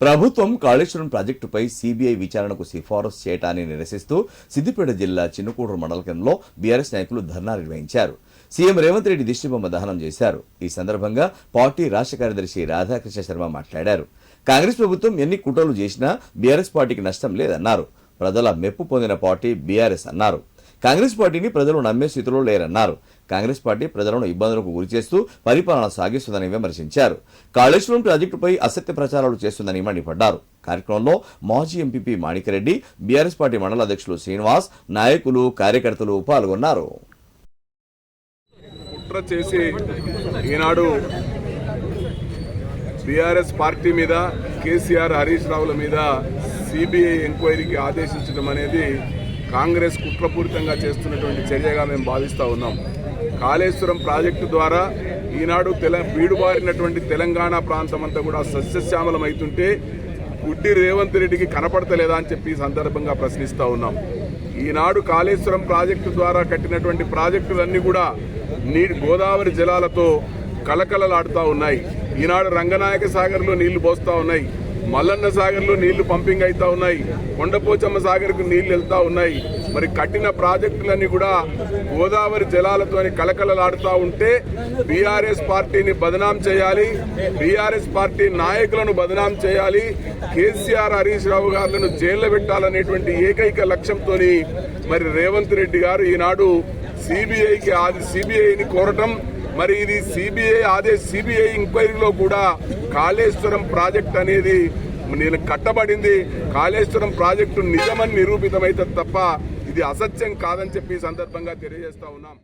ప్రభుత్వం కాళేశ్వరం ప్రాజెక్టుపై సీబీఐ విచారణకు సిఫారసు చేయటాన్ని నిరసిస్తూ సిద్దిపేట జిల్లా చిన్నకూడూరు మండల కేంద్రంలో బీఆర్ఎస్ నాయకులు ధర్నా నిర్వహించారు. సీఎం రేవంత్ రెడ్డి దిష్టిబొమ్మ దహనం చేశారు. ఈ సందర్భంగా పార్టీ రాష్ట్ర కార్యదర్శి రాధాకృష్ణ శర్మ మాట్లాడారు. కాంగ్రెస్ ప్రభుత్వం ఎన్ని కుట్రలు చేసినా బీఆర్ఎస్ పార్టీకి నష్టం లేదన్నారు. ప్రజల మెప్పు పొందిన పార్టీ బీఆర్ఎస్ అన్నారు. కాంగ్రెస్ పార్టీని ప్రజలు నమ్మే స్థితిలో లేరన్నారు. కాంగ్రెస్ పార్టీ ప్రజలను ఇబ్బందులకు గురిచేస్తూ పరిపాలన సాగిస్తుందని విమర్శించారు. కాళేశ్వరం ప్రాజెక్టుపై అసత్య ప్రచారాలు చేస్తుందని మండిపడ్డారు. కార్యక్రమంలో మాజీ ఎంపీపీ మాణికరెడ్డి బీఆర్ఎస్ పార్టీ మండల అధ్యక్షులు శ్రీనివాస్ నాయకులు కార్యకర్తలు పాల్గొన్నారు. కుట్ర చేసి ఈనాడు బీఆర్ఎస్ పార్టీ మీద కేసీఆర్ హరీష్ రావుల మీద సిబిఐ ఎంక్వైరీకి ఆదేశించడం అనేది కాంగ్రెస్ కుట్రపూరితంగా చేస్తున్నటువంటి చర్యగా మేము భావిస్తూ ఉన్నాం. కాళేశ్వరం ప్రాజెక్టు ద్వారా ఈనాడు తెల బీడుబారినటువంటి తెలంగాణ ప్రాంతం అంతా కూడా సస్యశ్యామలం అవుతుంటే గుడ్డి రేవంత్ రెడ్డికి కనపడతలేదా అని చెప్పి సందర్భంగా ప్రశ్నిస్తూ ఉన్నాం. ఈనాడు కాళేశ్వరం ప్రాజెక్టు ద్వారా కట్టినటువంటి ప్రాజెక్టులన్నీ కూడా నీటి గోదావరి జలాలతో కలకలలాడుతూ ఉన్నాయి. ఈనాడు రంగనాయక సాగర్లో నీళ్ళు పోస్తూ ఉన్నాయి. మల్లన్న సాగర్లో నీళ్ళు పంపింగ్ అవుతా ఉన్నాయి. కొండపోచమ్మ సాగర్కు నీళ్ళు వెళ్తా ఉన్నాయి. మరి కట్టిన ప్రాజెక్టులన్నీ కూడా గోదావరి జలాలతోని కలకలలాడుతూ ఉంటే బీఆర్ఎస్ పార్టీని బదనాం చేయాలి. బీఆర్ఎస్ పార్టీ నాయకులను బదనాం చేయాలి. కేసీఆర్ హరీష్ రావు గారులను జైల్లో పెట్టాలనేటువంటి ఏకైక లక్ష్యంతో మరి రేవంత్ రెడ్డి గారు ఈనాడు సిబిఐకి ఆది సిబిఐని కోరటం మరి ఇది సిబిఐ ఆదే సిబిఐ ఇంక్వైరీలో కూడా కాళేశ్వరం ప్రాజెక్ట్ అనేది నేను కట్టబడింది. కాళేశ్వరం ప్రాజెక్టు నిజమని నిరూపితమైతే తప్ప ఇది అసత్యం కాదని చెప్పి సందర్భంగా తెలియజేస్తా ఉన్నాం.